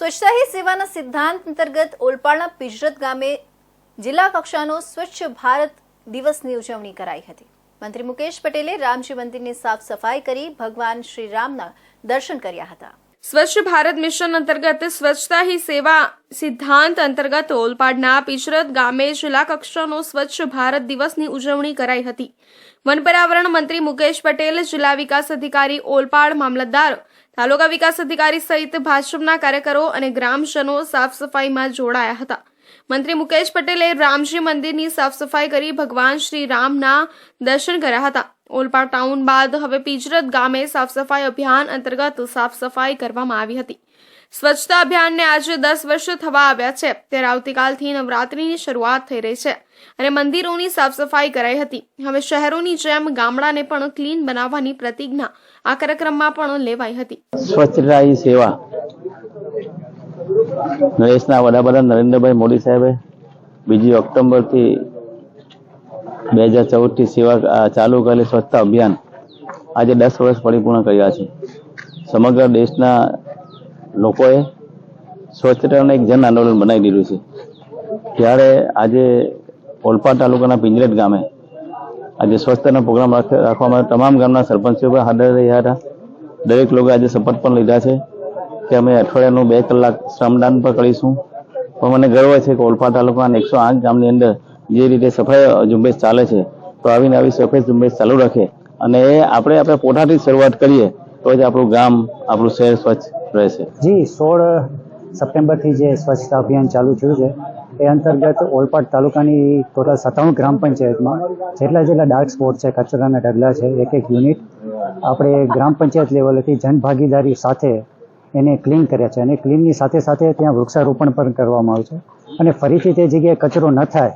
સ્વચ્છતા હી સેવાના સિદ્ધાંત અંતર્ગત ઓલપાડના પિજરત ગામે જિલ્લા કક્ષાનો સ્વચ્છ ભારત દિવસની ઉજવણી કરાઈ હતી. મંત્રી મુકેશ પટેલે રામજી મંદિરની સાફ સફાઈ કરી ભગવાન શ્રી રામના દર્શન કર્યા હતા. સ્વચ્છ ભારત મિશન અંતર્ગત સ્વચ્છતા હી સેવા સિદ્ધાંત અંતર્ગત ઓલપાડના પિચરત ગામે જિલ્લા કક્ષાનો સ્વચ્છ ભારત દિવસની ઉજવણી કરાઈ હતી. વન પર્યાવરણ મંત્રી મુકેશ પટેલ, જિલ્લા વિકાસ અધિકારી ઓલપાડ મામલતદાર, તાલુકા વિકાસ અધિકારી સહિત ભાજપના કાર્યકરો અને ગ્રામજનો સાફ સફાઈમાં જોડાયા હતા. મંત્રી મુકેશ પટેલે રામજી મંદિરની સાફ સફાઈ કરી ભગવાન શ્રી રામના દર્શન કર્યા હતા. ઓલપાડ ટાઉન બાદ હવે પિજરત ગામે સાફ સફાઈ અભિયાન અંતર્ગત સાફ સફાઈ કરવામાં આવી હતી. સ્વચ્છતા અભિયાનને આજે દસ વર્ષ થવા આવ્યા છે. ત્યારે આવતીકાલથી નવરાત્રીની શરૂઆત થઈ રહી છે અને મંદિરોની સાફ સફાઈ કરાઈ હતી. હવે શહેરોની જેમ ગામડાને પણ ક્લીન બનાવવાની પ્રતિજ્ઞા આ કાર્યક્રમમાં પણ લેવાઈ હતી. સ્વચ્છતા સેવા. દેશના વડાપ્રધાન નરેન્દ્રભાઈ મોદી સાહેબે બીજી ઓક્ટોબરથી બે હજાર ચૌદથી સેવા ચાલુ કરેલી સ્વચ્છતા અભિયાન આજે દસ વર્ષ પરિપૂર્ણ કર્યા છે. સમગ્ર દેશના લોકોએ સ્વચ્છતાને એક જન આંદોલન બનાવી દીધું છે. ત્યારે આજે ઓલપાડ તાલુકાના પિંજરેટ ગામે આજે સ્વચ્છતાનો પ્રોગ્રામ રાખવા માટે તમામ ગામના સરપંચો પણ હાજર રહ્યા હતા. દરેક લોકોએ આજે શપથ પણ લીધા છે કે અમે અઠવાડિયાનું બે કલાક શ્રમદાન પણ કરીશું. પણ મને ગર્વ છે કે ઓલપા તાલુકાના એકસો આઠ ગામની અંદર જે રીતે સફાઈ ઝુંબેશ ચાલે છે, તો આવીને આવી સફાઈ ઝુંબેશ ચાલુ રાખે. અને એ આપણે આપણે પોતાથી જ શરૂઆત કરીએ, તો જ આપણું ગામ, આપણું શહેર સ્વચ્છ રહેશે. જી, સોળ સપ્ટેમ્બરથી જે સ્વચ્છતા અભિયાન ચાલુ થયું છે, એ અંતર્ગત ઓલપાડ તાલુકાની ટોટલ સત્તાણું ગ્રામ પંચાયતમાં જેટલા જેટલા ડાર્ક સ્પોટ છે, કચરાના ઢગલા છે, એક એક યુનિટ આપણે ગ્રામ પંચાયત લેવલેથી જનભાગીદારી સાથે એને ક્લીન કર્યા છે. અને ક્લીનની સાથે સાથે ત્યાં વૃક્ષારોપણ પણ કરવામાં આવ્યું છે. અને ફરીથી તે જગ્યાએ કચરો ન થાય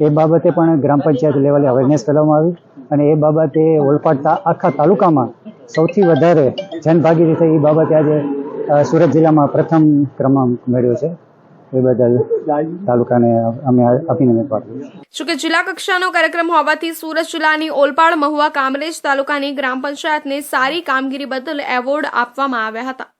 એ બાબતે પણ ગ્રામ પંચાયત લેવલે અવેરનેસ કરવામાં આવી અને એ બાબતે ઓલપાડતા આખા તાલુકામાં સૌથી વધારે જનભાગીદારી થઈ એ બાબતે આજે સુરત જિલ્લામાં પ્રથમ ક્રમાંક મેળવ્યો છે. એ બદલ તાલુકાને અમે અભિનંદન પાઠવીએ છીએ કે જિલ્લા કક્ષાનો કાર્યક્રમ હોવાથી સુરત જિલ્લાની ઓલપાડ મહુવા કામરેજ તાલુકાની ગ્રામ પંચાયતને સારી કામગીરી બદલ એવોર્ડ આપવામાં આવ્યા હતા.